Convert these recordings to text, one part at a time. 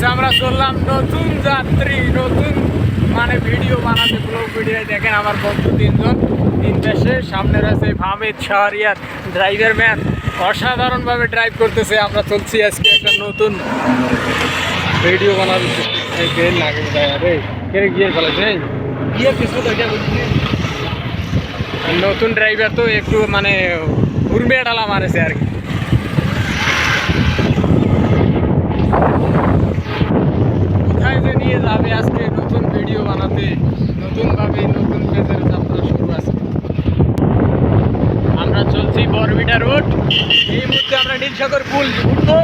Guys আমরা চললাম নতুন যাত্রী নতুন মানে ভিডিও বানাতে ব্লগ ভিডিও দেখেন আমার বন্ধু তিনজন। তিন দেশে সামনে রয়েছে ভামিদ শাহরিয়ার ড্রাইভার ম্যান অসাধারণভাবে ড্রাইভ করতেছে আমরা চলছি আজকে একটা নতুন ভিডিও বানাতে এই লাগে রে কে গিয়ে ফেলেছে? গিয়ে কিছু নতুন ড্রাইভার তো একটু মানে ঘুরবে ডালা মারেছে আর কি কোথায় যে নিয়ে যাবে আজকে নতুন ভিডিও বানাতে নতুনভাবে নতুন পেজের যাত্রা শুরু আছে। আমরা চলছি বরবিটা রোড এই মুহূর্তে আমরা নীলসাগর পুল উঠবো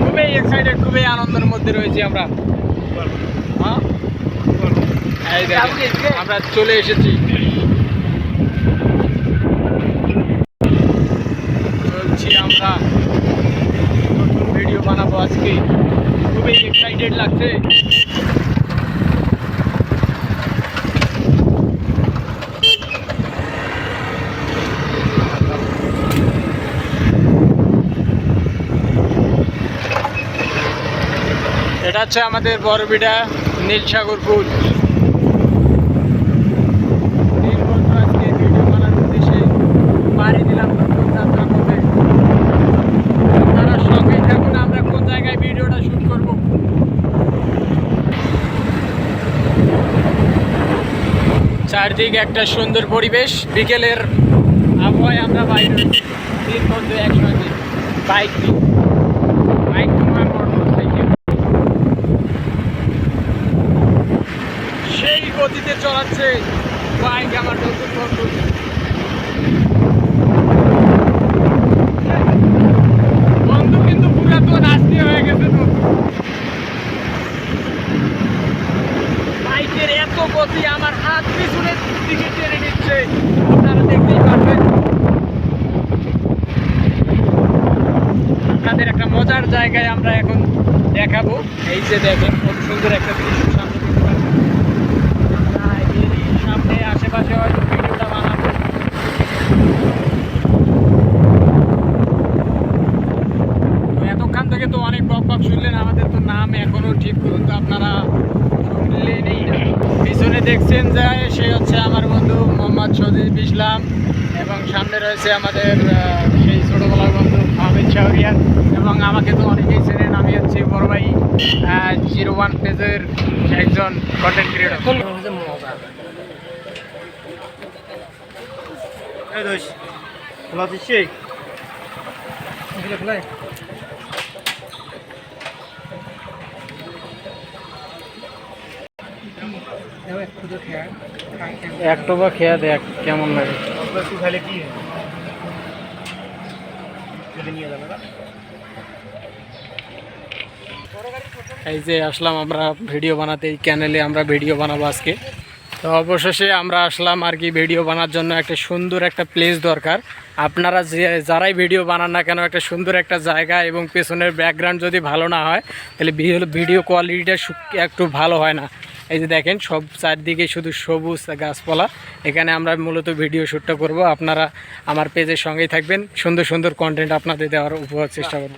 খুবই এক্সাইটেড খুবই আনন্দের মধ্যে রয়েছি আমরা। হ্যাঁ? আমরা চলে এসেছি। চলছি আমরা। নতুন ভিডিও বানাবো আজকে। খুবই এক্সাইটেড লাগছে এটা হচ্ছে আমাদের বড়বিটা নীলসাগর পুল নীলবন্ধু আজকে ভিডিও বানানোর উদ্দেশ্যে পাড়ি দিলাম নতুন যাত্রা করতে আপনারা সঙ্গেই থাকুন আমরা কোন জায়গায় ভিডিওটা শুট করব? চারদিকে একটা সুন্দর পরিবেশ, বিকেলের আবহাওয়ায় আমরা বাইরে। তিন বন্ধু একসঙ্গে। বাইক নিয়ে। সেই চলাচ্ছে। বাইক আমার নতুন বন্ধু। বন্ধু কিন্তু পুরাতন আস্তি হয়ে গেছে তো। বাইকের এত গতি আমার হাত পিছনের দিকে টেনে নিচ্ছে। আপনারা দেখতেই পারবেন। আপনাদের একটা মজার জায়গায় আমরা এখন দেখাবো। এই যে দেখেন কত সুন্দর একটা দৃশ্য। দেখছেন যে সে হচ্ছে আমার বন্ধু মোহাম্মদ সজিব ইসলাম এবং সামনে রয়েছে আমাদের সেই ছোটোবেলার বন্ধু আহমেদ শাহরিয়ার এবং আমাকে তো অনেকেই চেনেন আমি হচ্ছে বড় ভাই জিরো ওয়ান পেজের একজন কন্টেন্ট ক্রিয়েটর ভালো আছিস একটু বা খেয়ে দেখ কেমন লাগে? এই যে আসলাম আমরা ভিডিও বানাতে এই চ্যানেলে আমরা ভিডিও বানাবো আজকে। তো অবশেষে আমরা আসলাম আর কি ভিডিও বানার জন্য একটা সুন্দর একটা প্লেস দরকার। আপনারা যে যারাই ভিডিও বানান না কেন একটা সুন্দর একটা জায়গা এবং পেছনের ব্যাকগ্রাউন্ড যদি ভালো না হয় তাহলে ভিডিও- ভিডিও কোয়ালিটিটা একটু ভালো হয় না। এই যে দেখেন, সব চারদিকে শুধু সবুজ গাছপালা। এখানে আমরা মূলত ভিডিও শ্যুটটা করব। আপনারা আমার পেজের সঙ্গেই থাকবেন। সুন্দর সুন্দর কন্টেন্ট আপনাদের দেওয়ার উপহার চেষ্টা করব।